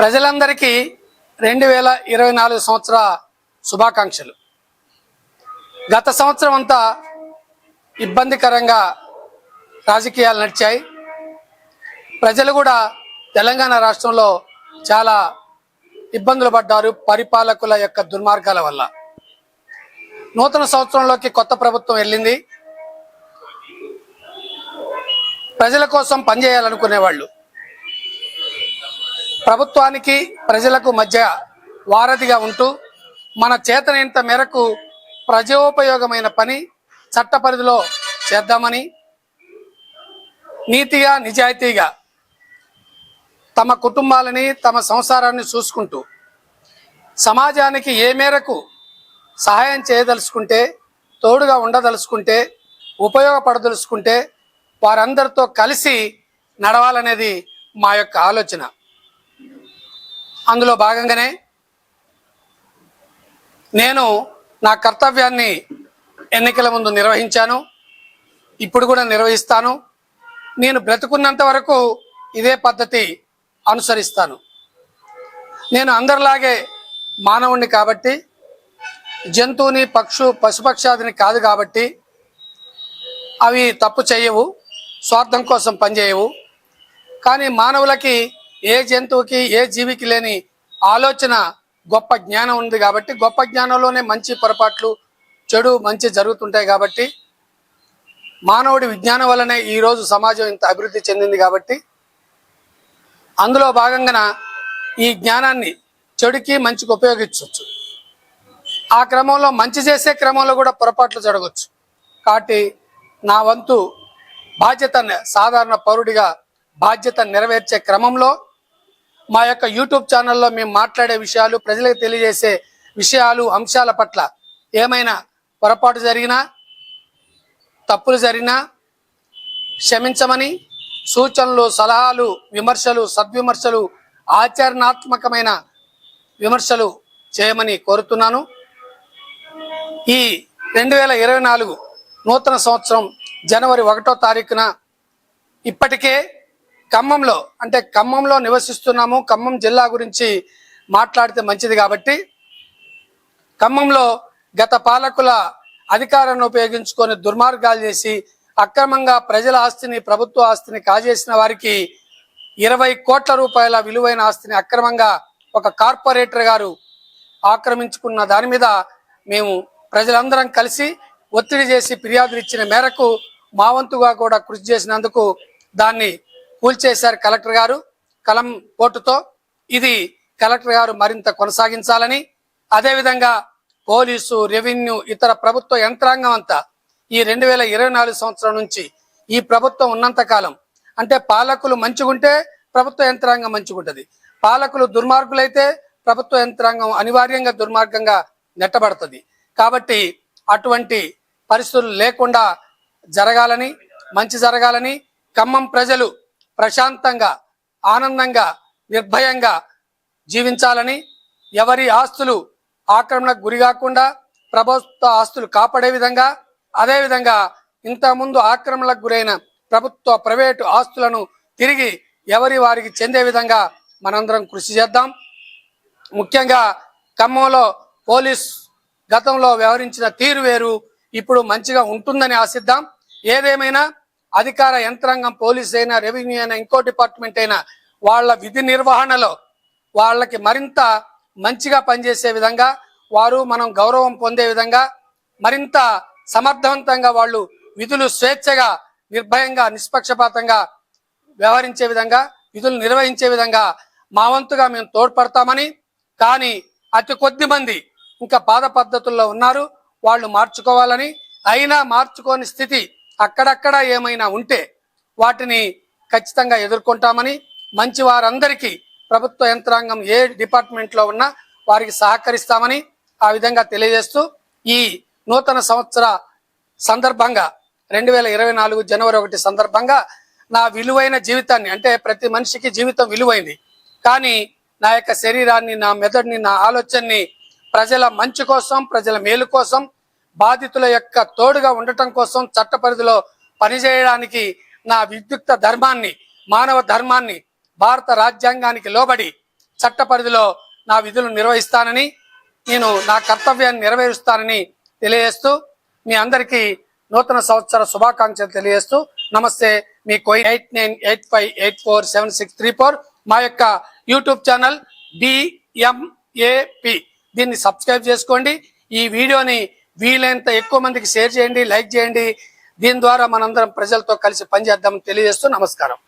ప్రజలందరికీ రెండు వేల ఇరవై నాలుగు సంవత్సర శుభాకాంక్షలు. గత సంవత్సరం అంతా ఇబ్బందికరంగా రాజకీయాలు నడిచాయి. ప్రజలు కూడా తెలంగాణ రాష్ట్రంలో చాలా ఇబ్బందులు పడ్డారు పరిపాలకుల యొక్క దుర్మార్గాల వల్ల. నూతన సంవత్సరంలోకి కొత్త ప్రభుత్వం వెళ్ళింది. ప్రజల కోసం పనిచేయాలనుకునే వాళ్ళు ప్రభుత్వానికి ప్రజలకు మధ్య వారధిగా ఉంటూ మన చేతనైనంత మేరకు ప్రజోపయోగమైన పని చట్ట పరిధిలో చేద్దామని నీతిగా నిజాయితీగా తమ కుటుంబాలని తమ సంసారాన్ని చూసుకుంటూ సమాజానికి ఏ మేరకు సహాయం చేయదలుచుకుంటే తోడుగా ఉండదలుచుకుంటే ఉపయోగపడదలుచుకుంటే వారందరితో కలిసి నడవాలనేది మా యొక్క ఆలోచన. అందులో భాగంగానే నేను నా కర్తవ్యాన్ని ఎన్నికల ముందు నిర్వహించాను. ఇప్పుడు కూడా నిర్వహిస్తాను. నేను బ్రతుకున్నంత వరకు ఇదే పద్ధతి అనుసరిస్తాను. నేను అందరిలాగే మానవుణ్ణి కాబట్టి జంతువుని పక్షు పశుపక్షాదిని కాదు కాబట్టి అవి తప్పు చేయవు స్వార్థం కోసం పనిచేయవు. కానీ మానవులకి ఏ జంతువుకి ఏ జీవికి లేని ఆలోచన గొప్ప జ్ఞానం ఉంది కాబట్టి గొప్ప జ్ఞానంలోనే మంచి పొరపాట్లు చెడు మంచి జరుగుతుంటాయి కాబట్టి మానవుడి విజ్ఞానం వల్లనే ఈరోజు సమాజం ఇంత అభివృద్ధి చెందింది కాబట్టి అందులో భాగంగా ఈ జ్ఞానాన్ని చెడుకి మంచికి ఉపయోగించవచ్చు. ఆ క్రమంలో మంచి చేసే క్రమంలో కూడా పొరపాట్లు జరగవచ్చు. కాబట్టి నా వంతు బాధ్యత సాధారణ పౌరుడిగా బాధ్యత నెరవేర్చే క్రమంలో మా యొక్క యూట్యూబ్ ఛానల్లో మేము మాట్లాడే విషయాలు ప్రజలకు తెలియజేసే విషయాలు అంశాల పట్ల ఏమైనా పొరపాటు జరిగినా తప్పులు జరిగినా క్షమించమని సూచనలు సలహాలు విమర్శలు సద్విమర్శలు ఆచరణాత్మకమైన విమర్శలు చేయమని కోరుతున్నాను. ఈ రెండు వేల ఇరవై నాలుగు నూతన సంవత్సరం జనవరి ఒకటో తారీఖున ఇప్పటికే ఖమ్మంలో అంటే ఖమ్మంలో నివసిస్తున్నాము ఖమ్మం జిల్లా గురించి మాట్లాడితే మంచిది కాబట్టి ఖమ్మంలో గత పాలకుల అధికారాన్ని ఉపయోగించుకొని దుర్మార్గాలు చేసి అక్రమంగా ప్రజల ఆస్తిని ప్రభుత్వ ఆస్తిని కాజేసిన వారికి ఇరవై కోట్ల రూపాయల విలువైన ఆస్తిని అక్రమంగా ఒక కార్పొరేటర్ గారు ఆక్రమించుకున్న దాని మీద మేము ప్రజలందరం కలిసి ఒత్తిడి చేసి ఫిర్యాదులు ఇచ్చిన మేరకు మా వంతుగా కూడా కృషి చేసినందుకు దాన్ని కూల్చేశారు కలెక్టర్ గారు కలం కోర్టుతో. ఇది కలెక్టర్ గారు మరింత కొనసాగించాలని అదేవిధంగా పోలీసు రెవెన్యూ ఇతర ప్రభుత్వ యంత్రాంగం అంతా ఈ రెండు వేల ఇరవై నాలుగు సంవత్సరం నుంచి ఈ ప్రభుత్వం ఉన్నంత కాలం అంటే పాలకులు మంచిగుంటే ప్రభుత్వ యంత్రాంగం మంచిగుంటది. పాలకులు దుర్మార్గులైతే ప్రభుత్వ యంత్రాంగం అనివార్యంగా దుర్మార్గంగా నెట్టబడుతుంది. కాబట్టి అటువంటి పరిస్థితులు లేకుండా జరగాలని మంచి జరగాలని ఖమ్మం ప్రజలు ప్రశాంతంగా ఆనందంగా నిర్భయంగా జీవించాలని ఎవరి ఆస్తులు ఆక్రమణకు గురి కాకుండా ప్రభుత్వ ఆస్తులు కాపాడే విధంగా అదేవిధంగా ఇంతకుముందు ఆక్రమణలకు గురైన ప్రభుత్వ ప్రైవేటు ఆస్తులను తిరిగి ఎవరి వారికి చెందే విధంగా మనందరం కృషి చేద్దాం. ముఖ్యంగా ఖమ్మంలో పోలీస్ గతంలో వ్యవహరించిన తీరు వేరు ఇప్పుడు మంచిగా ఉంటుందని ఆశిద్దాం. ఏదేమైనా అధికార యంత్రాంగం పోలీస్ అయినా రెవెన్యూ అయినా ఇంకో డిపార్ట్మెంట్ అయినా వాళ్ళ విధి నిర్వహణలో వాళ్ళకి మరింత మంచిగా పనిచేసే విధంగా వారు మనం గౌరవం పొందే విధంగా మరింత సమర్థవంతంగా వాళ్ళు విధులు స్వేచ్ఛగా నిర్భయంగా నిష్పక్షపాతంగా వ్యవహరించే విధంగా విధులు నిర్వహించే విధంగా మా వంతుగా మేము తోడ్పడతామని కానీ అతి కొద్ది మంది ఇంకా పాద పద్ధతుల్లో ఉన్నారు. వాళ్ళు మార్చుకోవాలని అయినా మార్చుకోని స్థితి అక్కడక్కడ ఏమైనా ఉంటే వాటిని ఖచ్చితంగా ఎదుర్కొంటామని మంచి వారందరికీ ప్రభుత్వ యంత్రాంగం ఏ డిపార్ట్మెంట్లో ఉన్నా వారికి సహకరిస్తామని ఆ విధంగా తెలియజేస్తూ ఈ నూతన సంవత్సర సందర్భంగా రెండు వేల ఇరవై నాలుగు జనవరి ఒకటి సందర్భంగా నా విలువైన జీవితాన్ని అంటే ప్రతి మనిషికి జీవితం విలువైంది. కానీ నా యొక్క శరీరాన్ని నా మెదడుని నా ఆలోచనని ప్రజల మంచి కోసం ప్రజల మేలు కోసం బాధితుల యొక్క తోడుగా ఉండటం కోసం చట్ట పరిధిలో పనిచేయడానికి నా విద్యుక్త ధర్మాన్ని మానవ ధర్మాన్ని భారత రాజ్యాంగానికి లోబడి చట్ట పరిధిలో నా విధులు నిర్వహిస్తానని నేను నా కర్తవ్యాన్ని నెరవేరుస్తానని తెలియజేస్తూ మీ అందరికీ నూతన సంవత్సర శుభాకాంక్షలు తెలియజేస్తూ నమస్తే మీ కోయి eight nine eight five eight four seven six three four మా యొక్క యూట్యూబ్ ఛానల్ బిఎంఏపి దీన్ని సబ్స్క్రైబ్ చేసుకోండి. ఈ వీడియోని వీలైనంత ఎక్కువ మందికి షేర్ చేయండి లైక్ చేయండి. దీని ద్వారా మనందరం ప్రజలతో కలిసి పనిచేద్దామని తెలియజేస్తూ నమస్కారం.